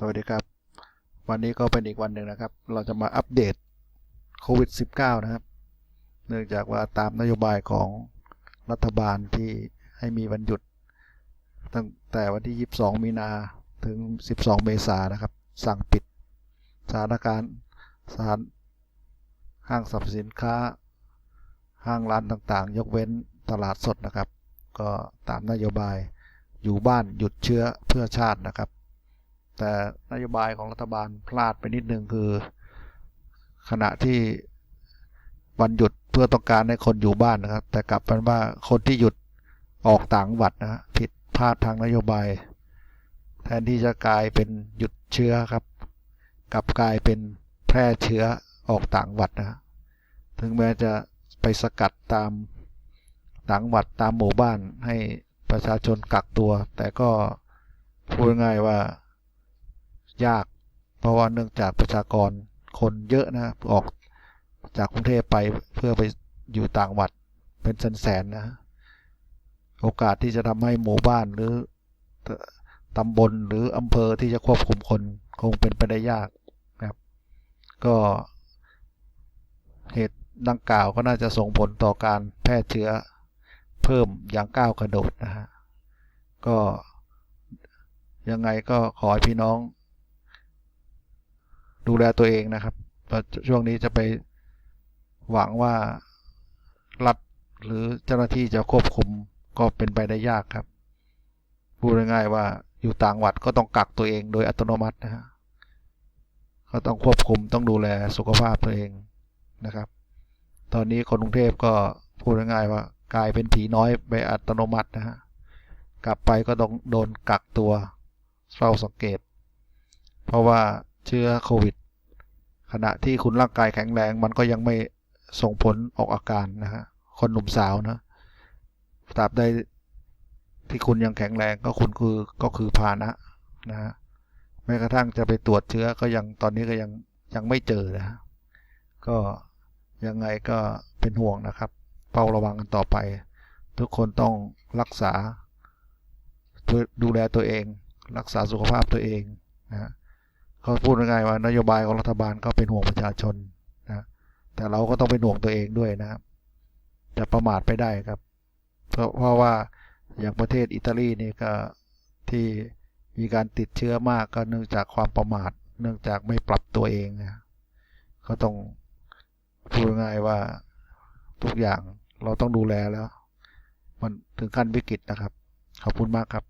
สวัสดีครับ วันนี้ก็เป็นอีกวันหนึ่งนะครับ เราจะมาอัปเดตโควิด -19 นะครับ เนื่องจากว่าตามนโยบายของรัฐบาลที่ให้มีวันหยุด ตั้งแต่วันที่ 22 มีนาถึง 12 เมษายนนะครับ สั่งปิดสถานการณ์สถานห้างสรรพสินค้า ห้างร้านต่างๆ ยกเว้นตลาดสดนะครับ ก็ตามนโยบายอยู่บ้านหยุดเชื้อเพื่อชาตินะครับ แต่นโยบายของรัฐบาลพลาดไปนิดนึงคือ ขณะที่วันหยุดเพื่อต้องการให้คนอยู่บ้านนะครับ แต่กลับเป็นว่าคนที่หยุดออกต่างจังหวัดนะผิดพลาดทางนโยบาย แทนที่จะกลายเป็นหยุดเชื้อครับ กลับกลายเป็นแพร่เชื้อออกต่างจังหวัดนะถึงแม้จะไปสกัดตามต่างจังหวัดตามหมู่บ้านให้ประชาชนกักตัว แต่ก็พูดง่ายว่า ยาก เพราะว่าเนื่องจากประชากรคนเยอะนะออกจากกรุงเทพไปเพื่อไปอยู่ต่างจังหวัดเป็นแสนๆนะ โอกาสที่จะทำให้หมู่บ้านหรือตำบลหรืออำเภอที่จะควบคุมคนคงเป็นไปได้ยากนะครับ ก็เหตุดังกล่าวก็น่าจะส่งผลต่อการแพร่เชื้อเพิ่มอย่างก้าวกระโดดนะฮะ ก็ยังไงก็ขอให้พี่น้อง ดูแลตัวเองนะครับช่วงนี้จะไปหวังว่ารัฐหรือเจ้าหน้าที่จะควบคุมก็เป็นไปได้ยากครับ พูดง่ายๆว่าอยู่ต่างจังหวัดก็ต้องกักตัวเองโดยอัตโนมัตินะฮะก็ต้องควบคุมต้องดูแลสุขภาพตัวเองนะครับ ตอนนี้คนกรุงเทพก็พูดง่ายๆว่ากลายเป็นผีน้อยไปอัตโนมัตินะฮะกลับไปก็ต้องโดนกักตัวเฝ้าสังเกต เพราะว่า เชื้อโควิด ขณะที่คุณร่างกายแข็งแรง มันก็ยังไม่ส่งผลออกอาการนะฮะคนหนุ่มสาวนะตราบใดที่คุณยังแข็งแรงก็คุณคือก็คือพานะนะฮะแม้กระทั่งจะไปตรวจเชื้อก็ยังตอนนี้ก็ยังยังไม่เจอนะ ก็ยังไงก็เป็นห่วงนะครับเฝ้าระวังกันต่อไป ทุกคนต้องรักษาดูแลตัวเอง รักษาสุขภาพตัวเองนะ เขาพูดง่ายๆว่านโยบายของรัฐบาลก็เป็นห่วงประชาชนนะแต่เราก็ต้องเป็นห่วงตัวเองด้วยนะครับจะประมาทไปได้ครับ เพราะเพราะว่าอย่างประเทศอิตาลีนี่ก็ที่มีการติดเชื้อมากก็เนื่องจากความประมาท เนื่องจากไม่ปรับตัวเองนะก็ต้องพูดง่ายว่าทุกอย่างเราต้องดูแลแล้ว มันถึงขั้นวิกฤตนะครับ ขอบคุณมากครับ